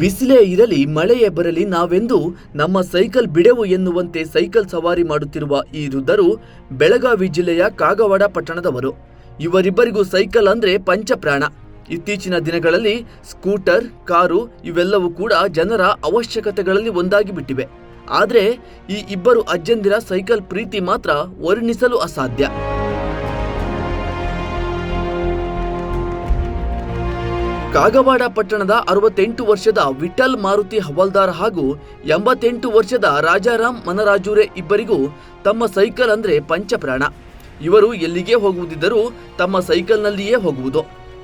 ಬಿಸಿಲೇ ಇರಲಿ, ಮಳೆಯೇ ಬರಲಿ, ನಾವೆಂದು ನಮ್ಮ ಸೈಕಲ್ ಬಿಡೆವು ಎನ್ನುವಂತೆ ಸೈಕಲ್ ಸವಾರಿ ಮಾಡುತ್ತಿರುವ ಈ ವೃದ್ಧರು ಬೆಳಗಾವಿ ಜಿಲ್ಲೆಯ ಕಾಗವಾಡ ಪಟ್ಟಣದವರು. ಇವರಿಬ್ಬರಿಗೂ ಸೈಕಲ್ ಅಂದ್ರೆ ಪಂಚಪ್ರಾಣ. ಇತ್ತೀಚಿನ ದಿನಗಳಲ್ಲಿ ಸ್ಕೂಟರ್, ಕಾರು ಇವೆಲ್ಲವೂ ಕೂಡ ಜನರ ಅವಶ್ಯಕತೆಗಳಲ್ಲಿ ಒಂದಾಗಿ ಬಿಟ್ಟಿವೆ. ಆದರೆ ಈ ಇಬ್ಬರು ಅಜ್ಜಂದಿರ ಸೈಕಲ್ ಪ್ರೀತಿ ಮಾತ್ರ ವರ್ಣಿಸಲು ಅಸಾಧ್ಯ. ಕಾಗವಾಡ ಪಟ್ಟಣದ ಅರವತ್ತೆಂಟು ವರ್ಷದ ವಿಠಲ್ ಮಾರುತಿ ಹವಾಲ್ದಾರ್ ಹಾಗೂ ಎಂಬತ್ತೆಂಟು ವರ್ಷದ ರಾಜಾರಾಮ್ ಮನರಾಜೂರೆ ಇಬ್ಬರಿಗೂ ತಮ್ಮ ಸೈಕಲ್ ಅಂದ್ರೆ ಪಂಚಪ್ರಾಣ. ಇವರು ಎಲ್ಲಿಗೆ ಹೋಗುವುದಿದ್ದರೂ ತಮ್ಮ ಸೈಕಲ್ನಲ್ಲಿಯೇ ಹೋಗುವುದು.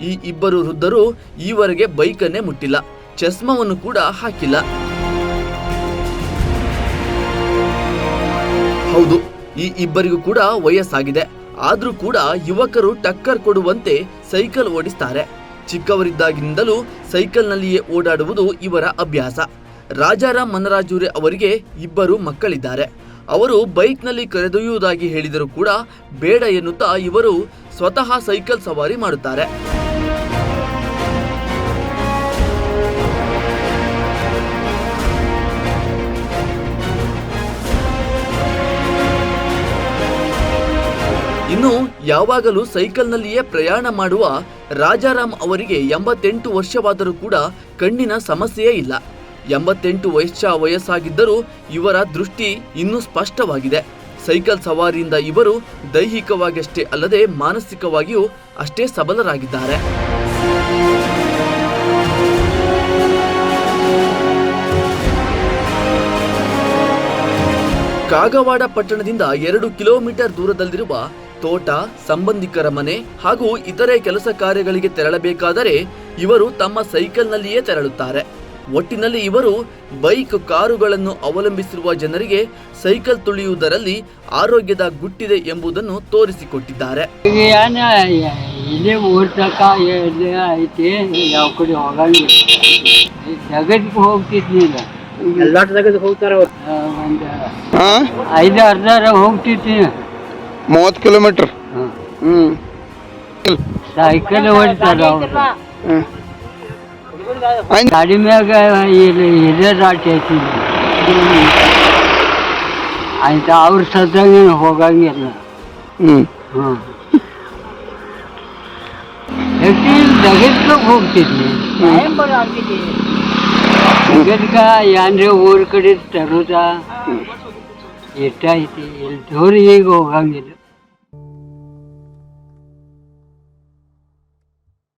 ಈ ಇಬ್ಬರು ವೃದ್ಧರು ಈವರೆಗೆ ಬೈಕನ್ನೇ ಮುಟ್ಟಿಲ್ಲ. ಚಸ್ಮವನ್ನು ಕೂಡ ಹಾಕಿಲ್ಲ. ಹೌದು, ಈ ಇಬ್ಬರಿಗೂ ಕೂಡ ವಯಸ್ಸಾಗಿದೆ. ಆದರೂ ಕೂಡ ಯುವಕರು ಟಕ್ಕರ್ ಕೊಡುವಂತೆ ಸೈಕಲ್ ಓಡಿಸ್ತಾರೆ. ಚಿಕ್ಕವರಿದ್ದಾಗಿನಿಂದಲೂ ಸೈಕಲ್ನಲ್ಲಿಯೇ ಓಡಾಡುವುದು ಇವರ ಅಭ್ಯಾಸ. ರಾಜಾರಾಮ್ ಮನರಾಜೂರೆ ಅವರಿಗೆ ಇಬ್ಬರು ಮಕ್ಕಳಿದ್ದಾರೆ. ಅವರು ಬೈಕ್ನಲ್ಲಿ ಕರೆದೊಯ್ಯುವುದಾಗಿ ಹೇಳಿದರೂ ಕೂಡ ಬೇಡ ಎನ್ನುತ್ತಾ ಇವರು ಸ್ವತಃ ಸೈಕಲ್ ಸವಾರಿ ಮಾಡುತ್ತಾರೆ. ಇನ್ನು ಯಾವಾಗಲೂ ಸೈಕಲ್ನಲ್ಲಿಯೇ ಪ್ರಯಾಣ ಮಾಡುವ ರಾಜಾರಾಮ್ ಅವರಿಗೆ ಎಂಬತ್ತೆಂಟು ವರ್ಷವಾದರೂ ಕೂಡ ಕಣ್ಣಿನ ಸಮಸ್ಯೆಯೇ ಇಲ್ಲ. ಎಂಬತ್ತೆಂಟು ವಯಸ್ಸ ವಯಸ್ಸಾಗಿದ್ದರೂ ಇವರ ದೃಷ್ಟಿ ಇನ್ನೂ ಸ್ಪಷ್ಟವಾಗಿದೆ. ಸೈಕಲ್ ಸವಾರಿಯಿಂದ ಇವರು ದೈಹಿಕವಾಗಿಯಷ್ಟೇ ಅಲ್ಲದೆ ಮಾನಸಿಕವಾಗಿಯೂ ಅಷ್ಟೇ ಸಬಲರಾಗಿದ್ದಾರೆ. ಕಾಗವಾಡ ಪಟ್ಟಣದಿಂದ ಎರಡು ಕಿಲೋಮೀಟರ್ ದೂರದಲ್ಲಿರುವ ತೋಟ ಸಂಬಂಧಿಕರ ಮನೆ ಹಾಗೂ ಇತರೆ ಕೆಲಸ ಕಾರ್ಯಗಳಿಗೆ ತೆರಳಬೇಕಾದರೆ ಇವರು ತಮ್ಮ ಸೈಕಲ್ನಲ್ಲಿಯೇ ತೆರಳುತ್ತಾರೆ. ಒಟ್ಟಿನಲ್ಲಿ ಇವರು ಬೈಕ್ ಕಾರುಗಳನ್ನು ಅವಲಂಬಿಸಿರುವ ಜನರಿಗೆ ಸೈಕಲ್ ತುಳಿಯುವುದರಲ್ಲಿ ಆರೋಗ್ಯದ ಗುಟ್ಟಿದೆ ಎಂಬುದನ್ನು ತೋರಿಸಿಕೊಟ್ಟಿದ್ದಾರೆ. ಹೋಗ್ತಿದ್ದೀನಿ ಇಲ್ಲೇ ಊರ್ ತಕ ಎಲ್ಲಿ ಐತಿ ಯಾವ ಕಡೆ ಹೋಗಂಗಿಲ್ಲ. ಜಗತ್ತಿಗೆ ಹೋಗ್ತಿದ್ನಿಲ್ಲ ಎಲ್ಲ ತೆಗೆದು ಹೋಗ್ತಾರ ಒಂದು ಐದು ಅರ್ಧ ಹೋಗ್ತಿದ್ನಿ. ಮೂವತ್ತು ಕಿಲೋಮೀಟರ್ ಹ್ಮ್. ಹ್ಮ್ ಸೈಕಲ್ ಹೊಡಿತಾರ ಅವ್ರು ಹ್ಮ್. ಆಯ್ತ್. ಗಾಡಿ ಮ್ಯಾಗ ಇಲ್ಲಿ ಇದೇ ದಾಟಿ ಐತಿ ಆಯ್ತು ಅವ್ರ ಸದ್ದಂಗೆ ಹೋಗಂಗಿಲ್ಲ ಹ್ಮ್ ಹ್ಮ್ ಜಗತ್ಗೆ ಹೋಗ್ತಿದ್ನಿ ಜಗತ್ಗ ಏನ್ರಿ ಊರ್ ಕಡೆ ತರೋದ ಎಷ್ಟ ಐತಿ ಇಲ್ಲಿ ದೂರ ಈಗ ಹೋಗಂಗಿಲ್ಲ